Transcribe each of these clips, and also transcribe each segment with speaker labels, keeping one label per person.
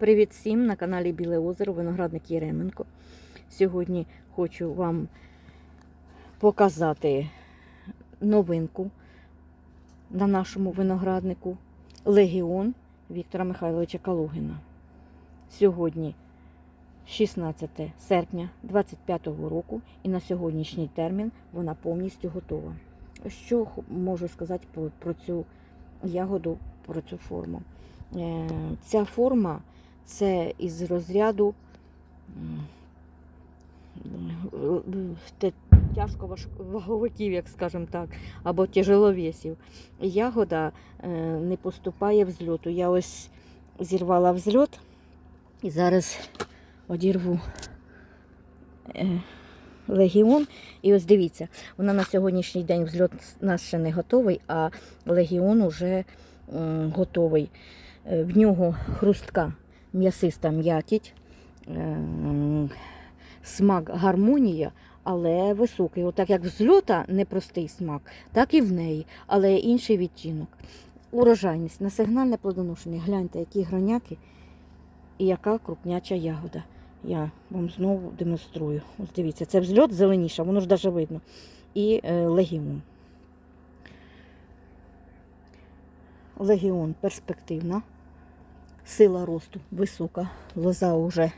Speaker 1: Привіт всім на каналі Біле Озеро, виноградник Єременко. Сьогодні хочу вам показати новинку на нашому винограднику Легіон Віктора Михайловича Калугіна. Сьогодні 16 серпня 2025 року і на сьогоднішній термін вона повністю готова. Що можу сказати про, про цю ягоду, про цю форму? Е, Ця форма це із розряду тяжко ваговиків, як скажемо так, або тяжеловесів. Ягода е, не поступає в зльоту. Я ось зірвала взльот і зараз одірву е, легіон. І ось дивіться, вона на сьогоднішній день взльот нас ще не готовий, а легіон уже готовий. Е, В нього хрустка м'ясиста м'якіть, е, смак гармонія, але високий. Отак як в зльота непростий смак, так і в неї, але інший відтінок. Урожайність на сигнальне плодоношення. Гляньте, які граняки і яка крупняча ягода. Я вам знову демонструю. Ось дивіться, це взльот зеленіша, воно ж навіть видно. І е, легіон. Легіон перспективна, сила росту висока, лоза вже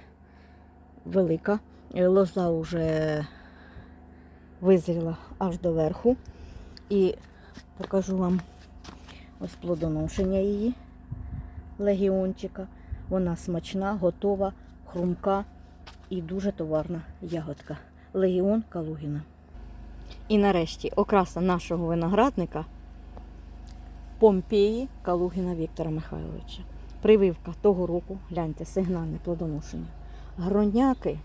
Speaker 1: велика, е, лоза вже визріла аж до верху. І покажу вам ось плодоношення її легіончика. Вона смачна, готова, хрумка і дуже товарна ягодка. Легіон Калугіна. І нарешті окраса нашого виноградника Помпеї Калугіна Віктора Михайловича. Прививка того року, гляньте, сигнальне плодоношення. Гроняки,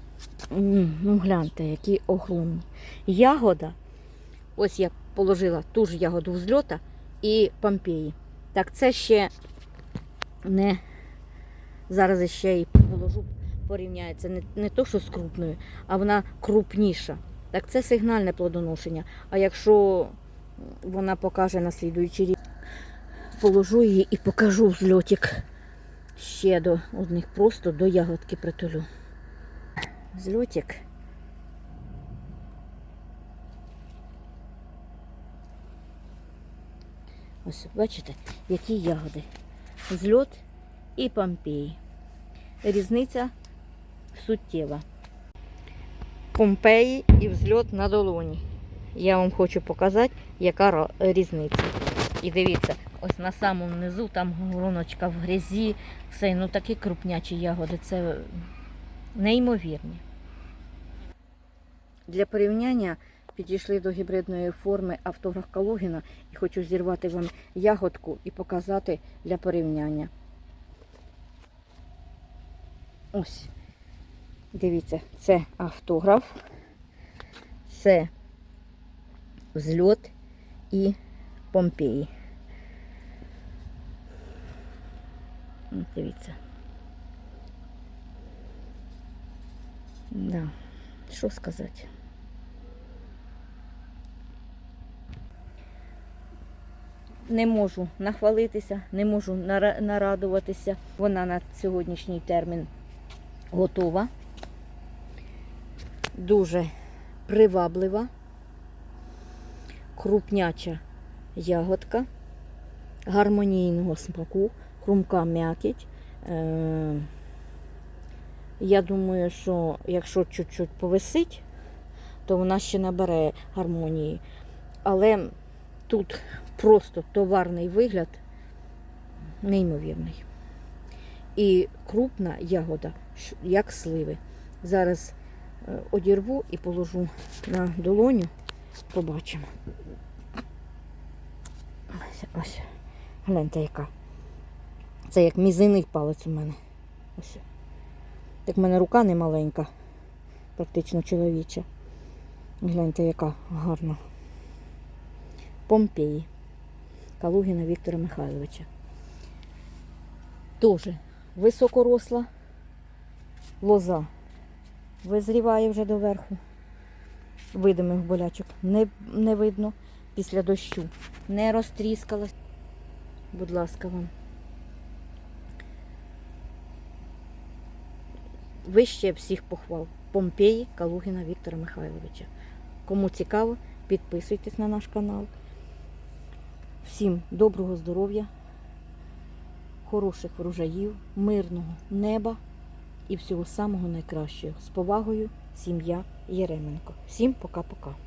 Speaker 1: ну гляньте, які огромні. Ягода, ось я положила ту ж ягоду взльота і Помпеї. Так, це ще не зараз ще і положу, порівняється. Не, не то, що з крупною, а вона крупніша. Так це сигнальне плодоношення. А якщо вона покаже на слідуючий рік, положу її і покажу взльотик ще до одних просто до ягодки притулю. Взльотик. Ось, бачите, які ягоди. Зльот і помпеї. Різниця суттєва. Помпеї і взльот на долоні. Я вам хочу показати, яка різниця. І дивіться, ось на самому низу там гроночка в грязі, все, ну такі крупнячі ягоди, це неймовірні. Для порівняння підійшли до гібридної форми автограф Калугіна і хочу зірвати вам ягодку і показати для порівняння. Ось. Дивіться, це автограф, це взльот і Помпеї. Дивіться. Да. Що сказати? Не можу нахвалитися, не можу нарадуватися. Вона на сьогоднішній термін готова. Дуже приваблива, крупняча ягодка, гармонійного смаку, хрумка м'якіть. Е, Я думаю, що якщо чуть-чуть повисить, то вона ще набере гармонії. Але тут просто товарний вигляд неймовірний. І крупна ягода, як сливи. Зараз е, одірву і положу на долоню, побачимо. Ось, ось. Гляньте, яка. Це як мізинний палець у мене. Ось. Так в мене рука не маленька, практично чоловіча. Гляньте, яка гарна. Помпеї. Калугіна Віктора Михайловича. Тоже високоросла лоза. Визріває вже доверху. Видимих болячок не, не видно після дощу. Не розтріскалась. Будь ласка вам. Вище всіх похвал. Помпеї Калугіна Віктора Михайловича. Кому цікаво, підписуйтесь на наш канал. Всім доброго здоров'я, хороших врожаїв, мирного неба і всього самого найкращого. З повагою, сім'я Єременко. Всім пока-пока.